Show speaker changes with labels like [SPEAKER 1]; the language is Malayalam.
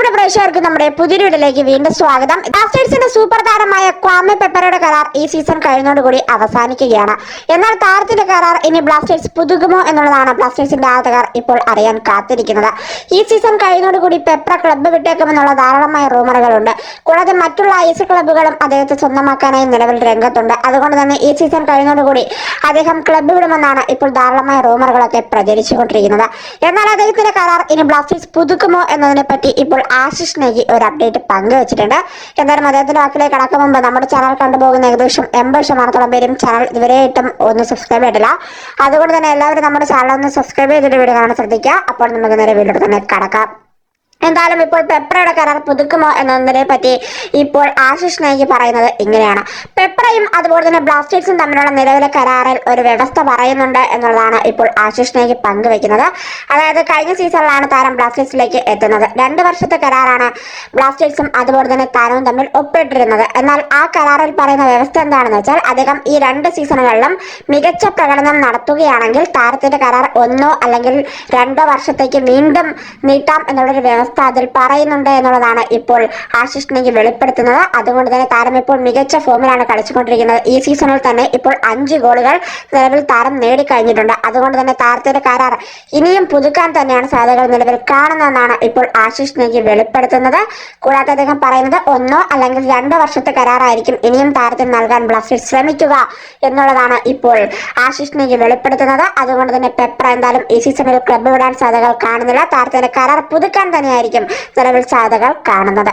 [SPEAKER 1] പ്രിയപ്പെട്ട പ്രേക്ഷകർക്ക് നമ്മുടെ പുതിയൊരു വീഡിയോയിലേക്ക് വീണ്ടും സ്വാഗതം. ബ്ലാസ്റ്റേഴ്സിന്റെ സൂപ്പർ താരമായ ക്വാമെ പെപ്പറയുടെ കരാർ ഈ സീസൺ കഴിയുന്നതോടുകൂടി അവസാനിക്കുകയാണ്. എന്നാൽ താരത്തിന്റെ കരാർ ഇനി ബ്ലാസ്റ്റേഴ്സ് പുതുക്കുമോ എന്നുള്ളതാണ് ബ്ലാസ്റ്റേഴ്സിന്റെ ആരാധകർ ഇപ്പോൾ അറിയാൻ കാത്തിരിക്കുന്നത്. ഈ സീസൺ കഴിയുന്നതോടുകൂടി പെപ്പർ ക്ലബ്ബ് വിട്ടേക്കുമെന്നുള്ള ധാരാളമായ റൂമറുകളുണ്ട് കൂടാതെ മറ്റുള്ള ഐ ക്ലബ്ബുകളും അദ്ദേഹത്തെ സ്വന്തമാക്കാനായി നിലവിൽ രംഗത്തുണ്ട്. അതുകൊണ്ട് തന്നെ ഈ സീസൺ കഴിയുന്നതോടുകൂടി അദ്ദേഹം ക്ലബ്ബ് വിടുമെന്നാണ് ഇപ്പോൾ ധാരാളമായ റൂമറുകളൊക്കെ പ്രചരിച്ചുകൊണ്ടിരിക്കുന്നത്. എന്നാൽ അദ്ദേഹത്തിന്റെ കരാർ ഇനി ബ്ലാസ്റ്റേഴ്സ് പുതുക്കുമോ എന്നതിനെ പറ്റി ഇപ്പോൾ ആശിഷ് നെഗി ഒരു അപ്ഡേറ്റ് പങ്കുവച്ചിട്ടുണ്ട്. എന്തായാലും അദ്ദേഹത്തിന്റെ വാക്കിലേക്ക് കടക്കും മുമ്പ് നമ്മുടെ ചാനൽ കണ്ടുപോകുന്ന ഏകദേശം എൺപത് ശതമാനത്തോളം പേരും ചാനൽ ഇതുവരെയായിട്ടും ഒന്ന് സബ്സ്ക്രൈബ് ചെയ്തിട്ടില്ല. അതുകൊണ്ട് തന്നെ എല്ലാവരും നമ്മുടെ ചാനൽ ഒന്ന് സബ്സ്ക്രൈബ് ചെയ്തിട്ട് വീഡിയോ കാണാൻ ശ്രദ്ധിക്കുക. അപ്പോൾ നമുക്ക് നേരെ വീഡിയോ തന്നെ കടക്കാം. എന്തായാലും ഇപ്പോൾ പെപ്രയുടെ കരാർ പുതുക്കുമോ എന്നതിനെ പറ്റി ഇപ്പോൾ ആശിഷ് നായിക് പറയുന്നത് ഇങ്ങനെയാണ്. പെപ്രയും അതുപോലെ തന്നെ ബ്ലാസ്റ്റേഴ്സും തമ്മിലുള്ള നിലവിലെ കരാറിൽ ഒരു വ്യവസ്ഥ പറയുന്നുണ്ട് എന്നുള്ളതാണ് ഇപ്പോൾ ആശിഷ് നായിക് പങ്കുവെക്കുന്നത്. അതായത് കഴിഞ്ഞ സീസണിലാണ് താരം ബ്ലാസ്റ്റേഴ്സിലേക്ക് എത്തുന്നത്. രണ്ട് വർഷത്തെ കരാറാണ് ബ്ലാസ്റ്റേഴ്സും അതുപോലെ തന്നെ താരവും തമ്മിൽ ഒപ്പിട്ടിരുന്നത്. എന്നാൽ ആ കരാറിൽ പറയുന്ന വ്യവസ്ഥ എന്താണെന്ന് വെച്ചാൽ അദ്ദേഹം ഈ രണ്ട് സീസണുകളിലും മികച്ച പ്രകടനം നടത്തുകയാണെങ്കിൽ താരത്തിന്റെ കരാർ ഒന്നോ അല്ലെങ്കിൽ രണ്ടോ വർഷത്തേക്ക് വീണ്ടും നീട്ടാം എന്നുള്ളൊരു വ്യവസ്ഥ അതിൽ പറയുന്നുണ്ട് എന്നുള്ളതാണ് ഇപ്പോൾ ആശിഷ് നെഗി വെളിപ്പെടുത്തുന്നത്. അതുകൊണ്ട് തന്നെ താരം ഇപ്പോൾ മികച്ച ഫോമിലാണ് കളിച്ചുകൊണ്ടിരിക്കുന്നത്. ഈ സീസണിൽ തന്നെ ഇപ്പോൾ അഞ്ച് ഗോളുകൾ നിലവിൽ താരം നേടിക്കഴിഞ്ഞിട്ടുണ്ട്. അതുകൊണ്ട് തന്നെ താരത്തിന്റെ കരാർ ഇനിയും പുതുക്കാൻ തന്നെയാണ് സാധ്യതകൾ നിലവിൽ കാണുന്നതെന്നാണ് ഇപ്പോൾ ആശിഷ് നെഗി വെളിപ്പെടുത്തുന്നത്. കൂടാതെ അദ്ദേഹം പറയുന്നത് ഒന്നോ അല്ലെങ്കിൽ രണ്ടോ വർഷത്തെ കരാറായിരിക്കും. ഇനിയും താരത്തിന് നൽകാൻ ബ്ലാസ്റ്റേഴ്സ് ശ്രമിക്കുക എന്നുള്ളതാണ് ഇപ്പോൾ ആശിഷ് നെഗി വെളിപ്പെടുത്തുന്നത്. അതുകൊണ്ട് തന്നെ പെപ്ര എന്തായാലും ഈ സീസണിൽ ക്ലബ്ബ് വിടാൻ സാധ്യതകൾ കാണുന്നില്ല. താരത്തിന്റെ കരാർ പുതുക്കാൻ തന്നെയായിരിക്കും നിലവിൽ സാധ്യതകൾ കാണുന്നത്.